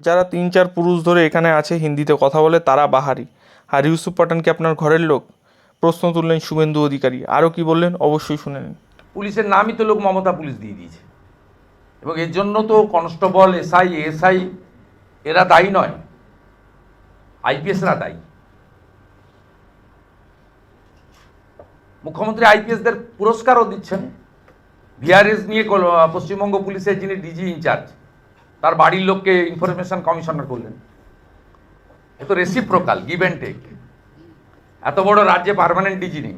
যারা তিন চার পুরুষ ধরে এখানে আছে হিন্দিতে কথা বলে, তারা বাহারি। আর ইউসুফ পাঠান কি আপনার ঘরের লোক? প্রশ্ন তুললেন শুভেন্দু অধিকারী। আরও কি বললেন? অবশ্যই শুনে নিন। পুলিশের নামই তো লোক মমতা পুলিশ দিয়ে দিয়েছে। এবং এর জন্য তো কনস্টেবল, এসআই এসআই এরা দায়ী নয়। আইপিএসরা দায়ী। মুখ্যমন্ত্রী আইপিএসদের পুরস্কারও দিচ্ছেন। ভিআরএস নিয়ে পশ্চিমবঙ্গ পুলিশের যিনি ডিজি ইনচার্জ তার বাড়ির লোককে ইনফরমেশন কমিশনার করলেন। এ তো রেসিপ্রোকাল গিভ অ্যান্ড টেক এত বড় রাজ্যে পার্মানেন্ট ডিজি নেই।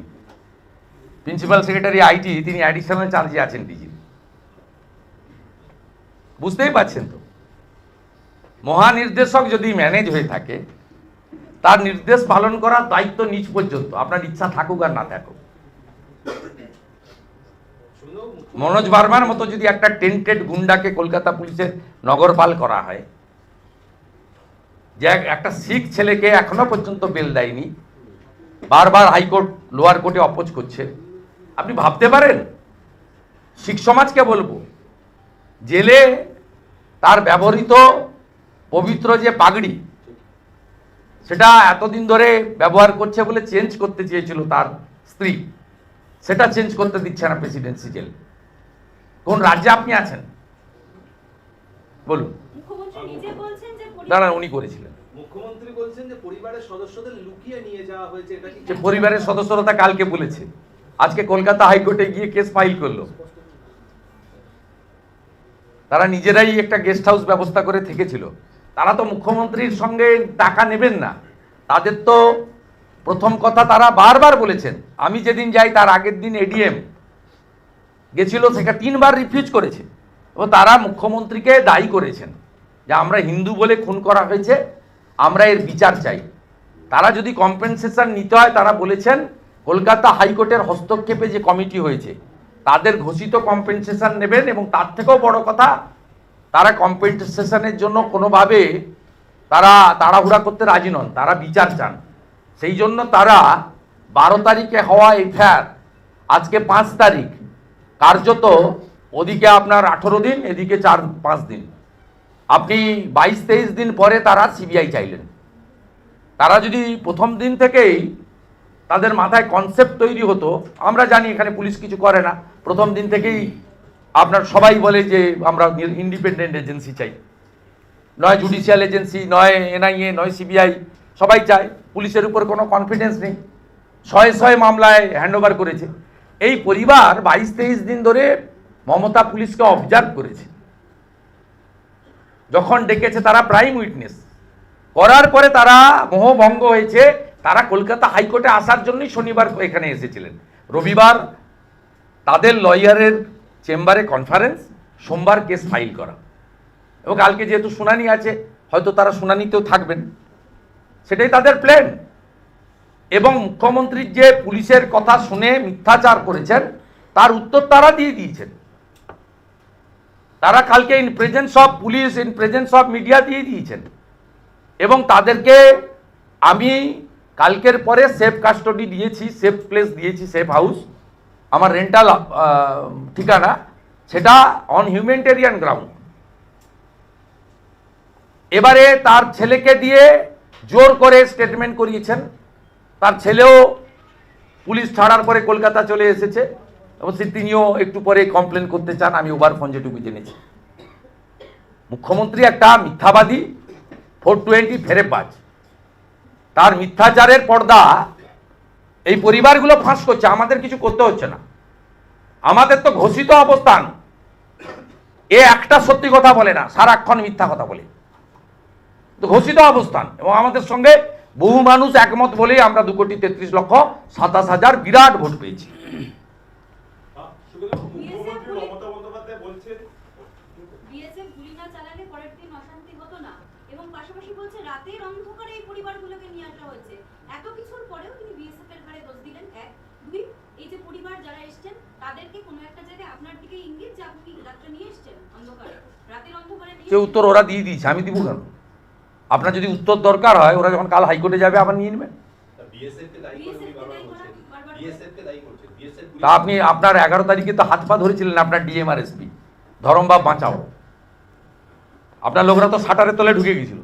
প্রিন্সিপাল সেক্রেটারি আইটি তিনি অ্যাডিশনাল চার্জে আছেন ডিজি বুঝতেই পারছেন তো? মহানির্দেশক যদি ম্যানেজ হয়ে থাকে, তার নির্দেশ পালন করার দায়িত্ব নিজ পর্যন্ত। আপনার ইচ্ছা থাকুক আর না থাকুক। মনোজ বার্মার মতো যদি একটা টেন্টেড গুন্ডাকে কলকাতা পুলিশের নগরপাল করা হয়, যে একটা শিখ ছেলেকে এখনও পর্যন্ত বেল দেয়নি, বারবার হাইকোর্ট, লোয়ার কোর্টে অপোজ করছে, আপনি ভাবতে পারেন? শিখ সমাজকে বলব, জেলে তার ব্যবহৃত পবিত্র যে পাগড়ি, সেটা এতদিন ধরে ব্যবহার করছে বলে চেঞ্জ করতে চেয়েছিল তার স্ত্রী, সেটা চেঞ্জ করতে দিচ্ছে না প্রেসিডেন্সি জেল। কোন রাজ্যে আপনি আছেন? বলুন। মুখ্যমন্ত্রী নিজে বলছেন যে পরি- দাঁড়ান উনি করেছিলেন। মুখ্যমন্ত্রী বলছেন যে পরিবারের সদস্যদের লুকিয়ে নিয়ে যাওয়া হয়েছে এটা কি যে পরিবারের সদস্যরা তা কালকে বলেছে। আজকে কলকাতা হাইকোর্টে গিয়ে কেস ফাইল করল। তারা নিজেরাই একটা গেস্ট হাউস ব্যবস্থা করে থেকেছিল। তারা তো মুখ্যমন্ত্রীর সঙ্গে টাকা নেবেন না। তাদের তো প্রথম কথা তারা বারবার বলেছেন আমি যেদিন যাই তার আগের দিন এডিএম গেছিল সেটা তিনবার রিফিউজ করেছে। এবং তারা মুখ্যমন্ত্রীকে দায়ী করেছেন যে আমরা হিন্দু বলে খুন করা হয়েছে, আমরা এর বিচার চাই। তারা যদি কম্পেনসেশন নিতে হয়, তারা বলেছেন কলকাতা হাইকোর্টের হস্তক্ষেপে যে কমিটি হয়েছে, তাদের ঘোষিত কম্পেনসেশন নেবেন এবং তার থেকেও বড় কথা, তারা কম্পেনসেশনের জন্য কোনোভাবে তারা তাড়াহুড়া করতে রাজি নন, তারা বিচার চান। সেই জন্য তারা বারো তারিখে হওয়া এফআইআর, আজকে পাঁচ তারিখ কার্যত ওদিকে আপনার আঠেরো দিন, এদিকে চার, পাঁচ দিন। আপনি বাইশ, তেইশ দিন পরে তারা সিবিআই চাইলেন। তারা যদি প্রথম দিন থেকেই তাদের মাথায় কনসেপ্ট তৈরি হতো, আমরা জানি এখানে পুলিশ কিছু করে না। প্রথম দিন থেকেই আপনার সবাই বলে যে আমরা ইন্ডিপেন্ডেন্ট এজেন্সি চাই। নয় জুডিশিয়াল এজেন্সি নয় এনআইএ নয় সিবিআই, সবাই চায়। পুলিশের উপর কোনো কনফিডেন্স নেই। ছয় ছয় মামলায় হ্যান্ডওভার করেছে। এই পরিবার বাইশ তেইশ দিন ধরে মমতা পুলিশকে অবজার্ভ করেছে। যখন ডেকেছে তারা প্রাইম উইটনেস করার পরে তারা মোহভঙ্গ হয়েছে। তারা কলকাতা হাইকোর্টে আসার জন্যই শনিবার এখানে এসেছিলেন। রবিবার তাদের লয়ারের চেম্বারে কনফারেন্স সোমবার কেস ফাইল করা। এবং কালকে যেহেতু শুনানি আছে, হয়তো তারা শুনানিতেও থাকবেন। সেটাই তাদের প্ল্যান এবং মুখ্যমন্ত্রীর যে পুলিশের কথা শুনে মিথ্যাচার করেছেন, তার উত্তর তারা দিয়ে দিয়েছেন। তারা কালকে in presence of police in presence of media দিয়ে দিয়েছেন। এবং তাদেরকে আমি কালকের পরে সেফ কাস্টডি দিয়েছি সেফ প্লেস দিয়েছি সেফ হাউস আমার রেন্টাল ঠিকানা, সেটা অন হিউম্যানিটেরিয়ান গ্রাউন্ড এবারে তার ছেলেকে দিয়ে জোর করে স্টেটমেন্ট করিয়েছেন। তার ছেলেও পুলিশ ছাড়ার পরে কলকাতা চলে এসেছে সে তিনিও একটু পরে কমপ্লেন করতে চান, আমি ওভার ফোন যেটুকু জেনেছি। মুখ্যমন্ত্রী একটা মিথ্যাবাদী ফোর টোয়েন্টি ফেরেবাজ। তার মিথ্যাচারের পর্দা এই পরিবারগুলো ফাঁস করছে, আমাদের কিছু করতে হচ্ছে না। আমাদের তো ঘোষিত অবস্থান। এ একটা সত্যি কথা বলে না, সারাক্ষণ মিথ্যা কথা বলে। ঘোষিত অবস্থান এবং আমাদের সঙ্গে বহু মানুষ একমত বলেই আমরা দু কোটি তেত্রিশ লক্ষ সাতাশ হাজার বিরাট ভোট পেয়েছি। মুখ্যমন্ত্রী মমতা বন্দ্যোপাধ্যায় বলছেন বিএসএফ গুলি না চালালে পরের দিন অশান্তি হতো না। এবং পাশাপাশি বলছে রাতের অন্ধকারে এই পরিবারগুলোকে নিয়ে আসা হয়েছে। এত কিছুর পরেও তিনি বিএসএফ এর ঘাড়ে দোষ দিলেন। এক। দুই এই যে পরিবার যারা এসছেন তাদেরকে কোনো একটা জায়গায় আপনার দিকে ইঙ্গিত যে আপনি রাত্রে নিয়ে এসছেন অন্ধকারে। রাতের অন্ধকারে নিয়ে সে উত্তর ওরা দিয়ে দিয়েছে আমি দিব কেন? আপনার যদি উত্তর দরকার হয় ওরা যখন কাল হাইকোর্টে যাবে আবার নিয়ে নেবেন তা আপনি আপনার এগারো তারিখে তো হাত পা ধরেছিলেন আপনার ডিএম আর এসপি ধরমবাব বাঁচাও। আপনার লোকরা তো শাটারের তলে ঢুকে গেছিল।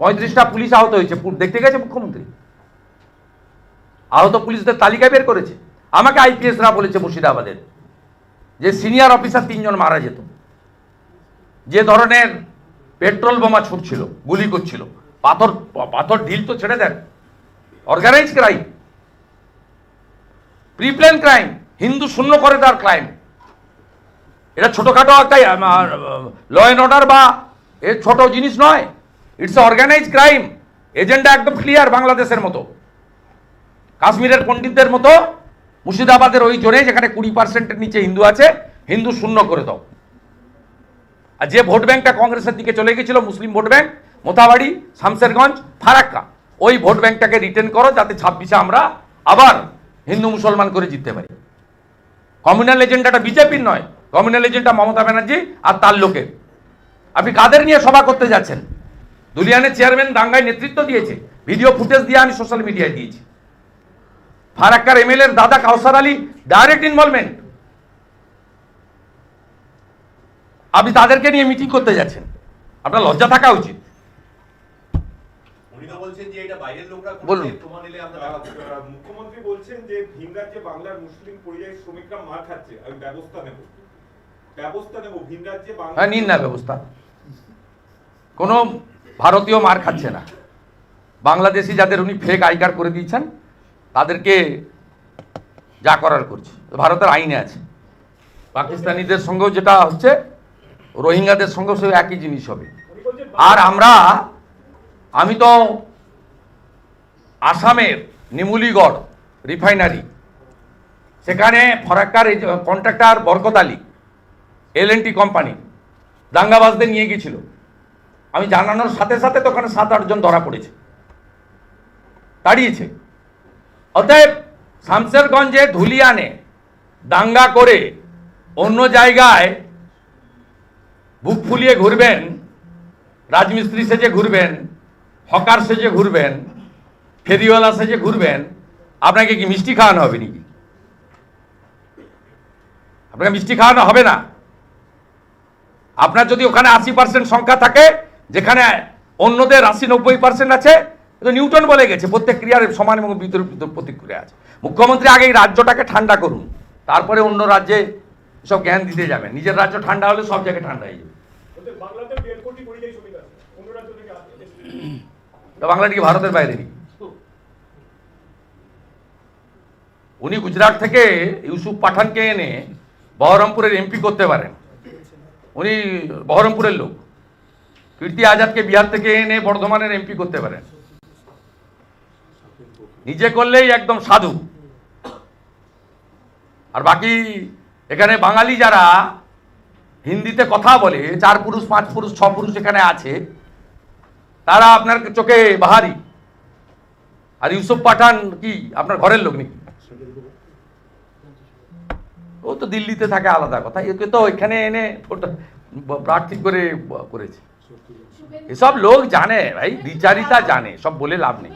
পঁয়ত্রিশটা পুলিশ আহত হয়েছে। দেখতে গেছে মুখ্যমন্ত্রী? আহত পুলিশদের তালিকা বের করেছে। আমাকে আইপিএসরা বলেছে মুর্শিদাবাদের। যে সিনিয়র অফিসার তিনজন মারা যেত। যে ধরনের পেট্রোল বোমা ছুটছিল, গুলি করছিল। পাথর পাথর ঢিল তো ছেড়ে দেন। Organise crime preplan crime Hindu শূন্য করে তার ক্রাইম এটা ছোটোখাটো একটা ল অ্যান্ড অর্ডার বা এর ছোট জিনিস নয়। ইটস অর্গানাইজ ক্রাইম এজেন্ডা একদম ক্লিয়ার বাংলাদেশের মতো। কাশ্মীরের পণ্ডিতদের মতো মুর্শিদাবাদের ওই জোনে যেখানে কুড়ি পার্সেন্টের নিচে হিন্দু আছে, হিন্দু শূন্য করে দাও। আর যে ভোট ব্যাংকটা কংগ্রেসের দিকে চলে গেছিল, Muslim vote bank, Mothabari Samserganj Farakka, ওই ভোট ব্যাংকটাকে রিটার্ন করো, যাতে ছাব্বিশে আমরা আবার হিন্দু মুসলমান করে জিততে পারি। কমিউনাল এজেন্ডাটা বিজেপির নয় কমিউনাল এজেন্ডা মমতা ব্যানার্জি আর তার লোকের। আপনি কাদের নিয়ে সভা করতে যাচ্ছেন? দুলিয়ানের চেয়ারম্যান দাঙ্গায় নেতৃত্ব দিয়েছে ভিডিও ফুটেজ দিয়ে আমি সোশ্যাল মিডিয়ায় দিয়েছি। ফারাক্কার এমএলএ দাদা কাউসার আলী ডাইরেক্ট ইনভলভমেন্ট আপনি তাদেরকে নিয়ে মিটিং করতে যাচ্ছেন। আপনার লজ্জা থাকা উচিত। বলুন। মুখ্যমন্ত্রী বলছেন যে বাংলার মুসলিম পরিযায়ী শ্রমিকরা মার খাচ্ছে। আমি ব্যবস্থা নেব। ব্যবস্থা নেব বাংলা হ্যাঁ নিন না ব্যবস্থা। কোনো ভারতীয় মার খাচ্ছে না। বাংলাদেশি যাদের উনি ফেক আই কার্ড করে দিয়েছেন তাদেরকে যা করার করছে। ভারতের আইনে আছে। পাকিস্তানিদের সঙ্গেও যেটা হচ্ছে রোহিঙ্গাদের সঙ্গে সে একই জিনিস হবে। আর আমরা, আমি তো আসামের নিমুলিগড় রিফাইনারি, সেখানে ফরাক্কার কন্ট্রাক্টর বরকত আলী এল কোম্পানি দাঙ্গাবাজদের নিয়ে গিয়েছিল। আমি জানানোর সাথে সাথে তো ওখানে সাত আটজন ধরা পড়েছে। দাঁড়িয়েছে। অতএব শামসেরগঞ্জে ধুলিয়ানে দাঙ্গা করে অন্য জায়গায় বুক ফুলিয়ে ঘুরবেন, রাজমিস্ত্রি সেজে ঘুরবেন, হকার সেজে ঘুরবেন, ফেরিওয়ালা সেজে ঘুরবেন, আপনাকে কি মিষ্টি খাওয়ানো হবে নাকি? আপনাকে মিষ্টি খাওয়ানো হবে না? আপনার যদি ওখানে আশি পার্সেন্ট সংখ্যা থাকে, যেখানে অন্যদের আশি নব্বই পার্সেন্ট আছে নিউটন বলে গেছে, প্রত্যেক ক্রিয়ার সমান এবং বিতর বিতর প্রতিক্রিয়া আছে। মুখ্যমন্ত্রী আগে এই রাজ্যটাকে ঠান্ডা করুন, তারপরে অন্য রাজ্যে সব জ্ঞান দিতে যাবেন। নিজের রাজ্য ঠান্ডা হলে সব জায়গায় ঠান্ডা হয়ে যাবে। বাংলাতে ভারতের বাইরে? উনি গুজরাট থেকে ইউসুফ পাঠানকে এনে বহরমপুরের এমপি করতে পারেন। উনি বহরমপুরের লোক। কীর্তি আজাদকে বিহার থেকে এনে বর্ধমানের এমপি করতে পারেন। নিজে করলেই একদম সাধু। আর বাকি এখানে বাঙালি যারা হিন্দিতে কথা বলে, চার পুরুষ, পাঁচ পুরুষ, ছ পুরুষ এখানে আছে, তারা আপনার চোখে বাহারি। আর ইউসুফ পাঠান কি? আপনার ঘরের লোক নাকি? ও তো দিল্লিতে থাকে, আলাদা কথা। একে তো এখানে এনে প্রার্থী করে করেছে। এসব লোক জানে, ভাই। বিচারিতা জানে, সব বলে লাভ নেই।